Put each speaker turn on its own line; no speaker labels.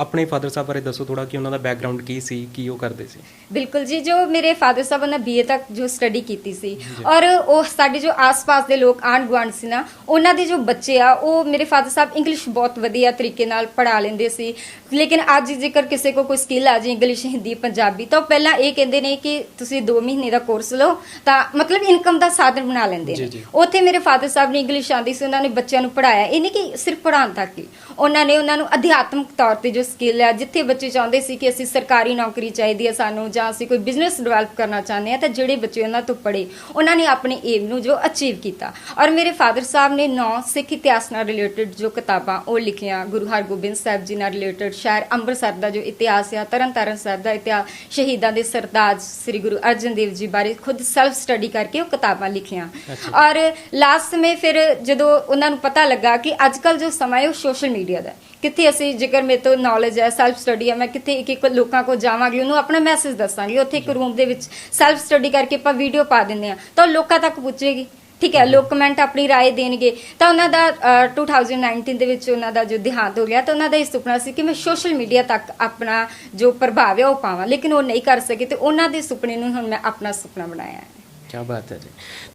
ਆਪਣੇ ਫਾਦਰ ਸਾਹਿਬ ਬਾਰੇ ਦੱਸੋ ਥੋੜਾ ਕਿ ਉਹਨਾਂ ਦਾ ਬੈਕਗ੍ਰਾਉਂਡ ਕੀ ਸੀ ਕੀ ਉਹ ਕਰਦੇ ਸੀ?
ਬਿਲਕੁਲ ਜੀ ਜੋ ਮੇਰੇ ਫਾਦਰ ਸਾਹਿਬ ਉਹਨਾਂ ਬੀਏ ਤੱਕ ਜੋ ਸਟੱਡੀ ਕੀਤੀ ਸੀ ਔਰ ਉਹ ਸਾਡੇ ਜੋ ਆਸ-ਪਾਸ ਦੇ ਲੋਕ ਆਂਢ ਗੁਆਂਢ ਸੀ ਨਾ ਉਹਨਾਂ ਦੇ ਜੋ ਬੱਚੇ ਆ ਉਹ ਮੇਰੇ ਫਾਦਰ ਸਾਹਿਬ ਇੰਗਲਿਸ਼ ਬਹੁਤ ਵਧੀਆ ਤਰੀਕੇ ਨਾਲ ਪੜ੍ਹਾ ਲੈਂਦੇ ਸੀ। ਲੇਕਿਨ ਅੱਜ ਜੇਕਰ ਕਿਸੇ ਕੋ ਕੋਈ ਸਕਿੱਲ ਆ ਜੀ ਇੰਗਲਿਸ਼ ਹਿੰਦੀ ਪੰਜਾਬੀ ਤਾਂ ਪਹਿਲਾਂ ਇਹ ਕਹਿੰਦੇ ਨੇ ਕਿ ਤੁਸੀਂ 2 ਮਹੀਨੇ ਦਾ ਕੋਰਸ ਲਓ ਤਾਂ ਮਤਲਬ ਇਨਕਮ ਦਾ ਸਾਧਨ ਬਣਾ ਲੈਂਦੇ ਨੇ। ਉੱਥੇ ਮੇਰੇ ਫਾਦਰ ਸਾਹਿਬ ਨੇ ਇੰਗਲਿਸ਼ ਆਂਦੀ ਸੀ ਉਹਨਾਂ ਨੇ ਬੱਚਿਆਂ ਨੂੰ ਪੜਾਇਆ ਇਹ ਨਹੀਂ ਕਿ ਸਿਰਫ ਪੜਾਉਣ ਤੱਕ ਹੀ। ਉਹਨਾਂ ਨੇ ਉਹਨਾਂ ਨੂੰ ਅਧਿਆਤਮਿਕ ਤੌਰ ਤੇ ਜੋ ਸਕਿੱਲ ਹੈ ਜਿੱਥੇ ਬੱਚੇ ਚਾਹੁੰਦੇ ਸੀ ਕਿ ਅਸੀਂ ਸਰਕਾਰੀ ਨੌਕਰੀ ਚਾਹੀਦੀ ਹੈ ਸਾਨੂੰ ਜਾਂ ਅਸੀਂ ਕੋਈ ਬਿਜ਼ਨਸ ਡਿਵੈਲਪ ਕਰਨਾ ਚਾਹੁੰਦੇ ਹਾਂ ਤਾਂ ਜਿਹੜੇ ਬੱਚੇ ਉਹਨਾਂ ਤੋਂ ਪੜ੍ਹੇ ਉਹਨਾਂ ਨੇ ਆਪਣੇ ਏਮ ਨੂੰ ਜੋ ਅਚੀਵ ਕੀਤਾ। ਔਰ ਮੇਰੇ ਫਾਦਰ ਸਾਹਿਬ ਨੇ ਨੌ ਸਿੱਖ ਇਤਿਹਾਸ ਨਾਲ ਰਿਲੇਟਡ ਜੋ ਕਿਤਾਬਾਂ ਉਹ ਲਿਖੀਆਂ ਗੁਰੂ ਹਰਗੋਬਿੰਦ ਸਾਹਿਬ ਜੀ ਨਾਲ ਰਿਲੇਟਡ ਸ਼ਹਿਰ ਅੰਮ੍ਰਿਤਸਰ ਦਾ ਜੋ ਇਤਿਹਾਸ ਹੈ ਤਰਨਤਾਰਨ ਸਾਹਿਬ ਦਾ ਇਤਿਹਾਸ ਸ਼ਹੀਦਾਂ ਦੇ ਸਰਤਾਜ ਸ੍ਰੀ ਗੁਰੂ ਅਰਜਨ ਦੇਵ ਜੀ ਬਾਰੇ ਖੁਦ ਸੈਲਫ ਸਟੱਡੀ ਕਰਕੇ ਉਹ ਕਿਤਾਬਾਂ ਲਿਖੀਆਂ। ਔਰ ਲਾਸਟ ਸਮੇਂ ਫਿਰ ਜਦੋਂ ਉਹਨਾਂ ਨੂੰ ਪਤਾ ਲੱਗਾ ਕਿ ਅੱਜ ਕੱਲ ਜੋ ਸਮਾਂ ਹੈ ਉਹ ਸੋਸ਼ਲ ਮੀਡੀਆ ਦਾ। ਕਿੱਥੇ ਅਸੀਂ ਜੇਕਰ ਮੇਰੇ ਤੋਂ ਨੌਲੇਜ ਹੈ ਸੈਲਫ ਸਟੱਡੀ ਹੈ ਮੈਂ ਕਿੱਥੇ ਇੱਕ ਇੱਕ ਲੋਕਾਂ ਕੋਲ ਜਾਵਾਂਗੀ ਉਹਨੂੰ ਆਪਣਾ ਮੈਸੇਜ ਦੱਸਾਂਗੀ ਉੱਥੇ ਇੱਕ ਰੂਮ ਦੇ ਵਿੱਚ ਸੈਲਫ ਸਟੱਡੀ ਕਰਕੇ ਆਪਾਂ ਵੀਡੀਓ ਪਾ ਦਿੰਦੇ ਆ ਤਾਂ ਉਹ ਲੋਕਾਂ ਤੱਕ ਪਹੁੰਚੇਗੀ ਠੀਕ ਹੈ ਲੋਕ ਕਮੈਂਟ ਆਪਣੀ رائے ਦੇਣਗੇ ਤਾਂ ਉਹਨਾਂ ਦਾ ਅ, 2019 ਦੇ ਵਿੱਚ ਉਹਨਾਂ ਦਾ ਜੋ ਦੇਹਾਂਤ ਹੋ ਗਿਆ ਤਾਂ ਉਹਨਾਂ ਦਾ ਇਹ ਸੁਪਨਾ ਸੀ ਕਿ ਮੈਂ ਸੋਸ਼ਲ ਮੀਡੀਆ ਤੱਕ ਆਪਣਾ ਜੋ ਪ੍ਰਭਾਵ ਹੈ ਉਹ ਪਾਵਾਂ ਲੇਕਿਨ ਉਹ ਨਹੀਂ ਕਰ ਸਕੇ ਤੇ ਉਹਨਾਂ ਦੇ ਸੁਪਨੇ ਨੂੰ ਹੁਣ ਮੈਂ ਆਪਣਾ ਸੁਪਨਾ ਬਣਾਇਆ ਹੈ
ਕੀ ਬਾਤ ਹੈ ਜੀ